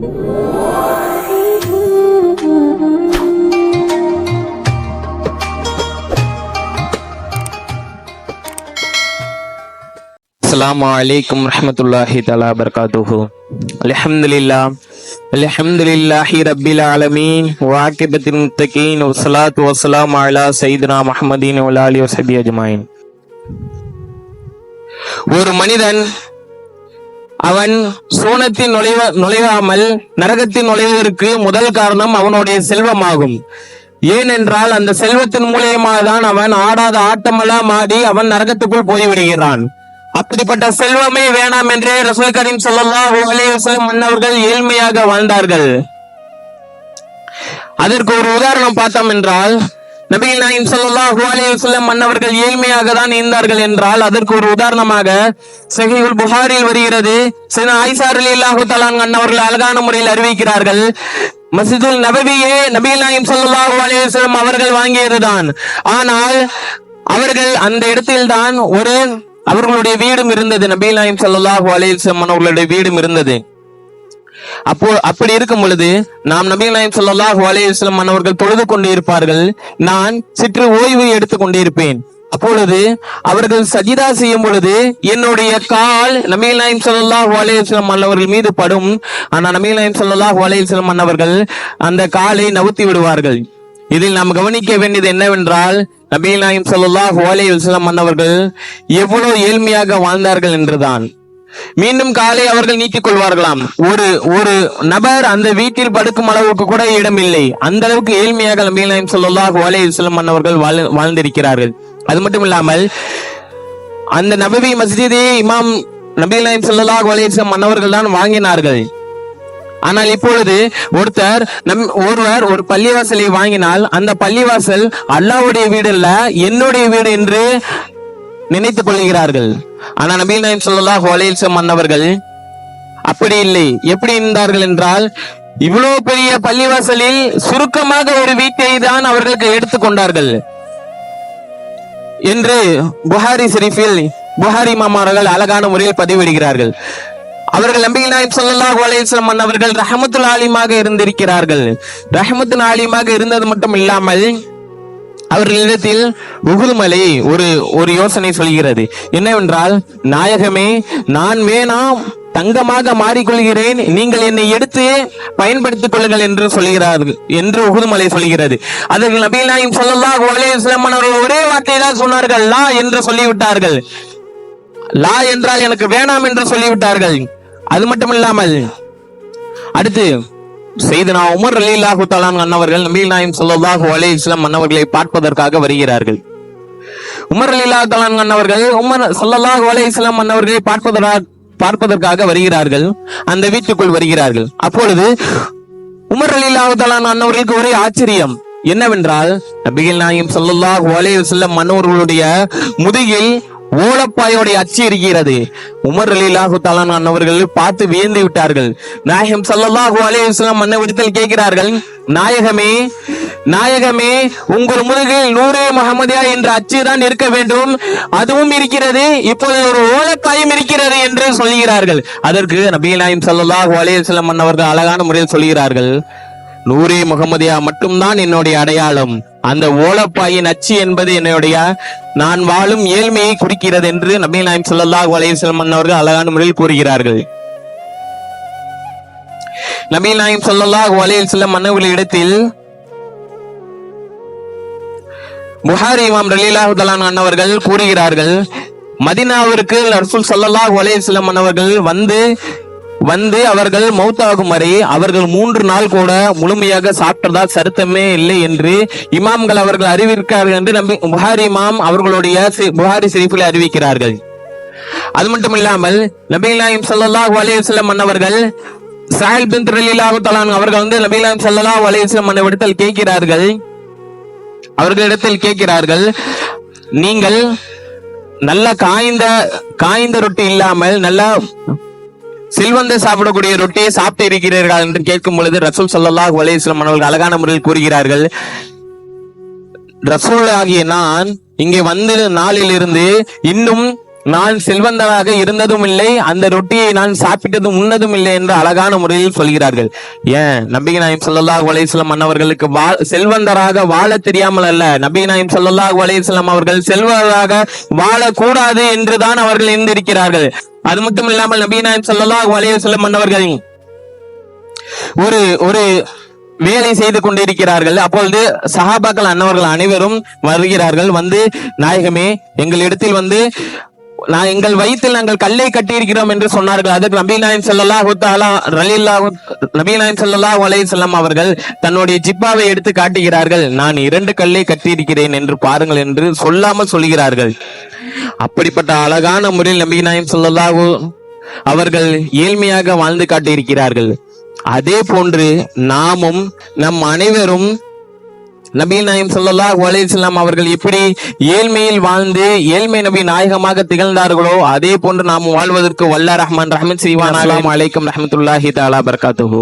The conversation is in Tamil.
السلام عليكم ورحمة الله تعالى وبركاته الحمد لله الحمد لله رب العالمين وعاقبة المتقين والصلاة والسلام على سيدنا محمد وعلى آله وصحبه أجمعين ஒரு மனிதன் அவன் சூனத்தில் நுழைவ நுழையாமல் நரகத்தில் நுழைவதற்கு முதல் காரணம் அவனுடைய செல்வமாகும். ஏனென்றால் அந்த செல்வத்தின் மூலியமாக தான் அவன் ஆடாத ஆட்டமெல்லாம் ஆடி அவன் நரகத்துக்குள் போய்விடுகிறான். அப்படிப்பட்ட செல்வமே வேணாம் என்றே ரசூல் கரீம் ஸல்லல்லாஹு மன்னவர்கள் ஏழ்மையாக வாழ்ந்தார்கள். அதற்கு ஒரு உதாரணம் பார்த்தோம் என்றால் நபிகள் நாயம் ஸல்லல்லாஹு அலைஹி மன்னவர்கள் ஏழ்மையாக தான் இருந்தார்கள் என்றால் அதற்கு ஒரு உதாரணமாக சஹீஹுல் புகாரில் வருகிறது. சில அலி அல்லாஹு தலான் அன்னவர்கள் அழகான முறையில் அறிவிக்கிறார்கள். மசிதுல் நபவியே நபிகள் நாயம் ஸல்லல்லாஹு அலைஹி அவர்கள் வாங்கியதுதான். ஆனால் அவர்கள் அந்த இடத்தில் தான் ஒரு அவர்களுடைய வீடும் இருந்தது. நபீல் நாயம் ஸல்லல்லாஹு அலைஹி அவர்களுடைய வீடும் இருந்தது. அப்போ அப்படி இருக்கும் பொழுது நாம் நபிகள் சொல்லலாம் ஸல்லல்லாஹு மன்னவர்கள் தொழுது கொண்டு இருப்பார்கள். நான் சிற்று ஓய்வு எடுத்துக் கொண்டிருப்பேன். அப்பொழுது அவர்கள் சஜிதா செய்யும் பொழுது என்னுடைய கால் நபிகள் நாயம் ஸல்லல்லாஹு மன்னவர்கள் மீது படும். ஆனால் நபிகள் நாயம் ஸல்லல்லாஹு அலைஹி மன்னவர்கள் அந்த காலை நவுத்தி விடுவார்கள். இதில் நாம் கவனிக்க வேண்டியது என்னவென்றால் நபீல் நாயம் ஸல்லல்லாஹு அலைஹி மன்னவர்கள் எவ்வளவு ஏழ்மையாக வாழ்ந்தார்கள் என்றுதான். மீண்டும் காலை அவர்கள் நீக்கிக் கொள்வார்களாம். ஒரு ஒரு நபர் அந்த வீட்டில் படுக்கும் அளவுக்கு கூட இடமில்லை. அந்த அளவுக்கு ஏழ்மையாக நபிகள் நாயம் ஸல்லல்லாஹு அலைஹி மன்னவர்கள் வாழ் வாழ்ந்திருக்கிறார்கள். அது மட்டும் இல்லாமல் அந்த நபவி மஸ்ஜிதே இமாம் நபிகள் நாயம் ஸல்லல்லாஹு அலைஹி வஸல்லம் மன்னவர்கள் தான் வாங்கினார்கள். ஆனால் இப்பொழுது ஒருத்தர் நம் ஒருவர் ஒரு பள்ளிவாசலை வாங்கினால் அந்த பள்ளிவாசல் அல்லாஹ்வுடைய வீடு அல்ல என்னுடைய வீடு என்று நினைத்துக் கொள்கிறார்கள். ஆனா நபீல் நாயம் ஸல்லல்லாஹு அலைஹி வஸல்லம் மன்னவர்கள் அப்படி இல்லை. எப்படி இருந்தார்கள் என்றால் இவ்வளவு பெரிய பள்ளிவாசலில் சுருக்கமாக ஒரு வீட்டை தான் அவர்களுக்கு எடுத்துக்கொண்டார்கள் என்று புகாரி ஷெரீஃபில் புகாரி மாமார்கள் அழகான முறையில் பதிவிடுகிறார்கள். அவர்கள் நபிகள் நாயம் ஸல்லல்லாஹு அலைஹி அவர்கள் ரஹமத்துல் ஆலிமாக இருந்திருக்கிறார்கள். ரஹமத்துல் ஆலிமாக இருந்தது மட்டும் இல்லாமல் அவர்களிடத்தில் உகுதுமலை ஒரு ஒரு யோசனை சொல்கிறது. என்னவென்றால் நாயகமே நான் வேணாம் தங்கமாக மாறிக்கொள்கிறேன். நீங்கள் என்னை எடுத்து பயன்படுத்திக் கொள்ளுங்கள் என்று சொல்கிறார்கள் என்று உகுதுமலை சொல்கிறது. அதற்கு நபீல் நாயும் சொல்லலாம் அவர்கள் ஒரே வார்த்தை தான் சொன்னார்கள் லா என்று சொல்லிவிட்டார்கள். லா என்றால் எனக்கு வேணாம் என்று சொல்லிவிட்டார்கள். அது மட்டும் இல்லாமல் அடுத்து செய்தனா உமர் அலில்லாஹு தலான் அன்னவர்கள் நபீல் நாயம் ஸல்லல்லாஹு அலைஹி இஸ்லாம் அன்னவர்களை பார்ப்பதற்காக வருகிறார்கள். உமர் அலில்லாஹு தலான் அன்னவர்கள் உமர் சல்லாஹு அலைஹி இஸ்லாம் அன்னவர்களை பார்ப்பதற்காக பார்ப்பதற்காக வருகிறார்கள். அந்த வீட்டுக்குள் வருகிறார்கள். அப்பொழுது உமர் அலில்லாஹு தலான் அன்னவர்களுக்கு ஒரே ஆச்சரியம். என்னவென்றால் நபிகள் நாயம் ஸல்லல்லாஹு அலைஹி வஸல்லம் அன்னவர்களுடைய முதுகில் ஓலப்பாயோடைய அச்சு இருக்கிறது. உமர் அலிலாஹு தலான் அன்னவர்கள் பார்த்து வியந்து விட்டார்கள். நாயகம் ஸல்லல்லாஹு அலைஹி இஸ்லாம் மன்னவிடத்தில் கேட்கிறார்கள் நாயகமே நாயகமே உங்கள் முதுகில் நூறு முகமதியா என்ற அச்சு தான் இருக்க வேண்டும். அதுவும் இருக்கிறது இப்போது ஒரு ஓலக்காயும் இருக்கிறது என்று சொல்கிறார்கள். அதற்கு நபி நாயம் ஸல்லல்லாஹு அலைஹி இஸ்லாம் மன்னவர்கள் அழகான முறையில் சொல்கிறார்கள் நூரே முகமதியா மட்டும்தான் என்னுடைய அடையாளம். அந்த ஓலப்பாயின் அச்சு என்பது என்னுடைய நான் வாழும் ஏழ்மையை குறிக்கிறது என்று நபீல் நாயம் ஸல்லல்லாஹு அலைஹி வஸல்லம் அவர்கள் அழகான முறையில் கூறுகிறார்கள். நபீல் நாயம் சொல்லல்லா அலைஹி வஸல்லம் மன்னவர்கள் இடத்தில் புகாரி இமாம் ரலீலாஹு தலான் கூறுகிறார்கள் மதினாவிற்கு ரசூல் ஸல்லல்லாஹு அலைஹி செல்லும் அண்ணவர்கள் வந்து வந்து அவர்கள் மௌத்தாகும் வரை அவர்கள் மூன்று நாள் கூட முழுமையாக சாப்பிட்டதா சருத்தமே இல்லை என்று இமாம்கள் அவர்கள் அறிவிக்கிறார்கள் என்று நம்பி புகாரி இமாம் அவர்களுடைய சி- புகாரி சிரிப்பில் அறிவிக்கிறார்கள். அது மட்டும் இல்லாமல் நபிகள் சல்லாஹ் அலையம் அலைஹி மன்னவர்கள் சாஹில் பின் ரலிலாஹு தலான் அவர்கள் வந்து நபிகள் சல்லாஹ் அலையம் அலைஹி கேட்கிறார்கள். அவர்களிடத்தில் கேட்கிறார்கள் நீங்கள் நல்ல காய்ந்த காய்ந்த ரொட்டி இல்லாமல் நல்ல செல்வந்த சாப்பிடக்கூடிய ரொட்டியை சாப்பிட்டு இருக்கிறீர்கள் என்று கேட்கும் பொழுது ரசூல் சல்லாஹ் வலையம் அவர்கள் அழகான முறையில் கூறுகிறார்கள் ரசூல் ஆகிய நான் இங்கே வந்த நாளிலிருந்து இன்னும் நான் செல்வந்தராக இருந்ததும் இல்லை அந்த ரொட்டியை நான் சாப்பிட்டதும் உண்ணதும் இல்லை என்று அழகான முறையில் சொல்கிறார்கள். ஏன்? நபி நாயம் சொல்லல்லாஹ் அலைஹி வஸல்லம் அன்னவர்களுக்கு வா- செல்வந்தராக வாழ தெரியாமல் அல்ல. நபி நாயம் சொல்லல்லாஹ் அலைஹி அவர்கள் செல்வராக வாழக்கூடாது என்றுதான் அவர்கள் இருந்திருக்கிறார்கள் அது மட்டும் இல்லாமல் நபி நாயம் ஸல்லல்லாஹு அலைஹி வஸல்லம் அன்னவர்கள் ஒரு ஒரு வேலை செய்து கொண்டிருக்கிறார்கள். அப்பொழுது சஹாபாக்கள் அன்னவர்கள் அனைவரும் வருகிறார்கள். வந்து நாயகமே எங்களிடத்தில் வந்து நான் எங்கள் வயிற்றில் நாங்கள் கல்லை கட்டியிருக்கிறோம் என்று சொன்னார்கள். அதற்கு நபி நாயன் செல்லல்லா ஹுத்தாலா ரலில்லா நபி நாயன் செல்லல்லா அலைஹி செல்லம் அவர்கள் தன்னுடைய ஜிப்பாவை எடுத்து காட்டுகிறார்கள். நான் இரண்டு கல்லை கட்டியிருக்கிறேன் என்று பாருங்கள் என்று சொல்லாமல் சொல்கிறார்கள். அப்படிப்பட்ட அழகான முறையில் நபி நாயன் செல்லல்லாஹு அவர்கள் ஏழ்மையாக வாழ்ந்து காட்டியிருக்கிறார்கள். அதே போன்று நாமும் நம் அனைவரும் நபீல் நாயம் ஸல்லல்லாஹு அலைஹி அவர்கள் எப்படி ஏழ்மையில் வாழ்ந்து ஏழ்மை நபி நாயகமாக திகழ்ந்தார்களோ அதே போன்று நாம் வாழ்வதற்கு வல்லா ரஹ்மான் ரஹமத் செய்வான் அலாம் அலைக்கும் ரஹமத்துல்லாஹி தாலா பர்காத்துஹூ.